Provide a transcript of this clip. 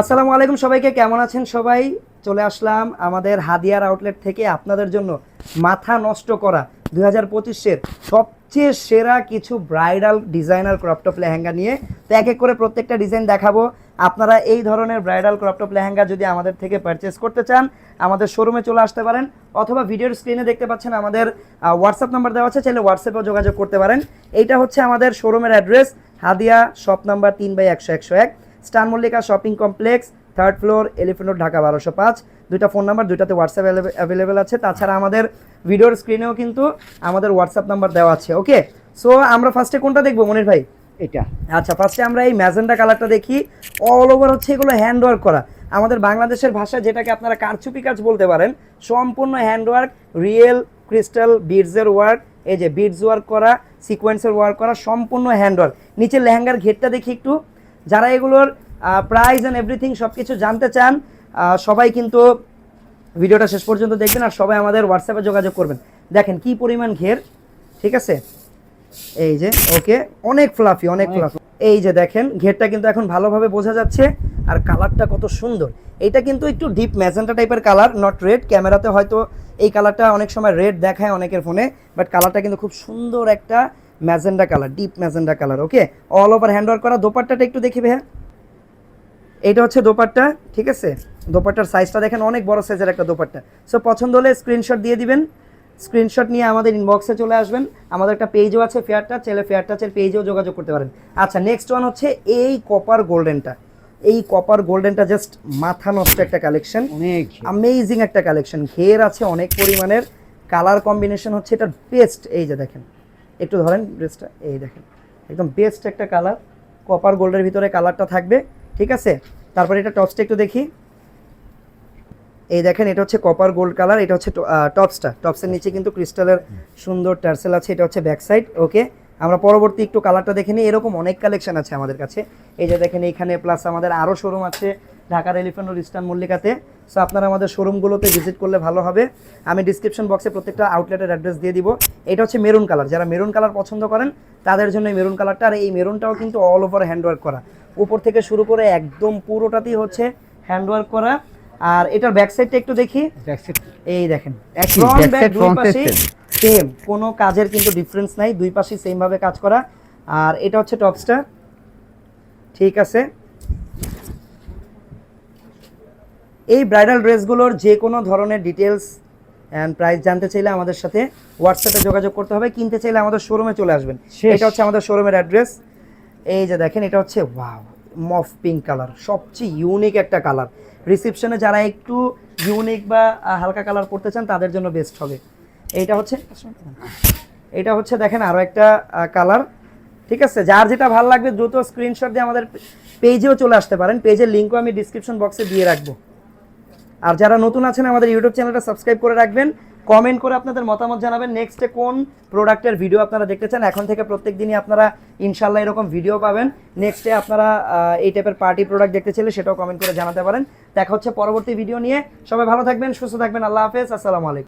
আসসালামু আলাইকুম সবাইকে, কেমন আছেন সবাই? চলে আসলাম আমাদের হাদিয়ার আউটলেট থেকে আপনাদের জন্য মাথা নষ্ট করা দুই হাজার পঁচিশের সবচেয়ে সেরা কিছু ব্রাইডাল ডিজাইনার ক্রপটপ লেহেঙ্গা নিয়ে। তো এক এক করে প্রত্যেকটা ডিজাইন দেখাবো। আপনারা এই ধরনের ব্রাইডাল ক্রপটপ লেহেঙ্গা যদি আমাদের থেকে পারচেস করতে চান, আমাদের শোরুমে চলে আসতে পারেন, অথবা ভিডিওর স্ক্রিনে দেখতে পাচ্ছেন আমাদের হোয়াটসঅ্যাপ নাম্বার দেওয়া আছে, চাইলে হোয়াটসঅ্যাপেও যোগাযোগ করতে পারেন। এইটা হচ্ছে আমাদের শোরুমের অ্যাড্রেস হাদিয়া শপ নাম্বার তিন বাই একশো একশো এক। Star Mallika shopping complex third floor Elephant Road Dhaka বারোশো পাঁচ। দুইটা ফোন নাম্বার দুইটাতে হোয়াটসঅ্যাপ অ্যাভেলেবেল আছে। তাছাড়া আমাদের ভিডিওর স্ক্রিনেও কিন্তু আমাদের হোয়াটসঅ্যাপ নাম্বার দেওয়া আছে ওকে সো আমরা ফার্স্টে কোনটা দেখব মনির ভাই? এটা। আচ্ছা ফার্স্টে আমরা এই ম্যাজেন্ডা কালারটা দেখি। অল ওভার হচ্ছে এগুলো হ্যান্ড ওয়ার্ক করা। আমাদের বাংলাদেশের ভাষায় যেটাকে আপনারা কারচুপি কাজ বলতে পারেন সম্পূর্ণ হ্যান্ড ওয়ার্ক রিয়েল ক্রিস্টাল বিডসের ওয়ার্ক এই যে বিডস ওয়ার্ক করা সিকোয়েন্সের ওয়ার্ক করা সম্পূর্ণ হ্যান্ড ওয়ার্ক নিচে লেহেঙ্গার ঘেরটা দেখি একটু। যারা এগুলোর প্রাইস অ্যান্ড এভরিথিং সব কিছু জানতে চান সবাই কিন্তু ভিডিওটা শেষ পর্যন্ত দেখবেন আর সবাই আমাদের হোয়াটসঅ্যাপে যোগাযোগ করবেন। দেখেন কি পরিমাণ ঘের ঠিক আছে? এই যে ওকে অনেক ফ্লাফি অনেক ফ্লাফি এই যে দেখেন ঘেরটা কিন্তু এখন ভালোভাবে বোঝা যাচ্ছে আর কালারটা কত সুন্দর। এটা কিন্তু একটু ডিপ ম্যাজেন্টা টাইপের কালার নট রেড ক্যামেরাতে হয়তো এই কালারটা অনেক সময় রেড দেখায় অনেকের ফোনে বাট কালারটা কিন্তু খুব সুন্দর একটা magenta colour deep magenta colour okay all over hand করা। দোপাট্টাটা একটু দেখি ভাইয়া। এইটা হচ্ছে দোপাট্টা ঠিক আছে? দোপাট্টার সাইজটা দেখেন অনেক বড় সাইজের একটা দোপাট্টা। সো পছন্দ হলে স্ক্রিনশট দিয়ে দিবেন। স্ক্রিনশট নিয়ে আমাদের ইনবক্সে চলে আসবেন। আমাদের একটা পেজও আছে ফেয়ার টাচ চাইলে ফেয়ার টাচের পেজেও যোগাযোগ করতে পারেন। আচ্ছা নেক্সট ওয়ান হচ্ছে এই কপার গোল্ডেনটা এই কপার গোল্ডেনটা জাস্ট মাথা নষ্ট একটা কালেকশন অনেক অ্যামেজিং একটা কালেকশন ঘের আছে অনেক পরিমাণের। কালার কম্বিনেশন হচ্ছে এটা বেস্ট এই যে দেখেন। একটু ধরেন ড্রেসটা এই দেখেন, একদম বেস্ট একটা কালার কপার গোল্ডের ভিতরে কালারটা থাকবে, ঠিক আছে? তারপরে এটা টপসটা একটু দেখি। এই দেখেন, এটা হচ্ছে কপার গোল্ড কালার এটা হচ্ছে টপসটা টপসের নিচে কিন্তু ক্রিস্টালের সুন্দর টার্সেল আছে, এটা হচ্ছে ব্যাক সাইড ওকে আমরা পরবর্তী একটু কালারটা দেখে নিই, এরকম অনেক কালেকশন আছে আমাদের কাছে। এই যে দেখেন, এইখানে প্লাস আমাদের আরও শোরুম আছে, ঢাকার এলিফেন্ট রোড ইস্টার্ন মল্লিকাতে। সো আপনারা আমাদের শোরুমগুলোতে ভিজিট করলে ভালো হবে। আমি ডিসক্রিপশন বক্সে প্রত্যেকটা আউটলেটের অ্যাড্রেস দিয়ে দিব। এটা হচ্ছে মেরুন কালার যারা মেরুন কালার পছন্দ করেন তাদের জন্য এই মেরুন কালারটা আর এই মেরুনটাও কিন্তু অল ওভার হ্যান্ডওয়ার্ক করা। উপর থেকে শুরু করে একদম পুরোটাতেই হচ্ছে হ্যান্ডওয়ার্ক করা। আর এটার ব্যাক সাইডটা একটু দেখি। এই দেখেন সেম কোনো কাজের কিন্তু ডিফারেন্স নাই। দুই পাশেই সেমভাবে কাজ করা। আর এটা হচ্ছে টপসটা ঠিক আছে। এই ব্রাইডাল ড্রেসগুলোর যে কোনো ধরনের ডিটেলস অ্যান্ড প্রাইস জানতে চাইলে আমাদের সাথে হোয়াটসঅ্যাপে যোগাযোগ করতে হবে। কিনতে চাইলে আমাদের শোরুমে চলে আসবেন। এটা হচ্ছে আমাদের শোরুমের অ্যাড্রেস এই যে দেখেন এটা হচ্ছে ওয়াও মফ পিঙ্ক কালার সবচেয়ে ইউনিক একটা কালার রিসেপশনে যারা একটু ইউনিক বা হালকা কালার করতে চান তাদের জন্য বেস্ট হবে। এইটা হচ্ছে এটা হচ্ছে দেখেন আরও একটা কালার ঠিক আছে? যার যেটা ভালো লাগবে দ্রুত স্ক্রিনশট দিয়ে আমাদের পেজেও চলে আসতে পারেন। পেজের লিঙ্কও আমি ডিসক্রিপশন বক্সে দিয়ে রাখব। আর যারা নতুন আছেন, আমাদের ইউটিউব চ্যানেলটা সাবস্ক্রাইব করে রাখবেন। কমেন্ট করে আপনাদের মতামত জানাবেন। নেক্সটে কোন প্রোডাক্টের ভিডিও আপনারা দেখতে চান, এখন থেকে প্রত্যেক দিনই আপনারা ইনশাল্লাহ এরকম ভিডিও পাবেন। নেক্সটে আপনারা এই টাইপের পার্টি প্রোডাক্ট দেখতে চাইলে সেটাও কমেন্ট করে জানাতে পারেন। দেখা হচ্ছে পরবর্তী ভিডিও নিয়ে। সবাই ভালো থাকবেন, সুস্থ থাকবেন। আল্লাহ হাফেজ। আসসালামু আলাইকুম।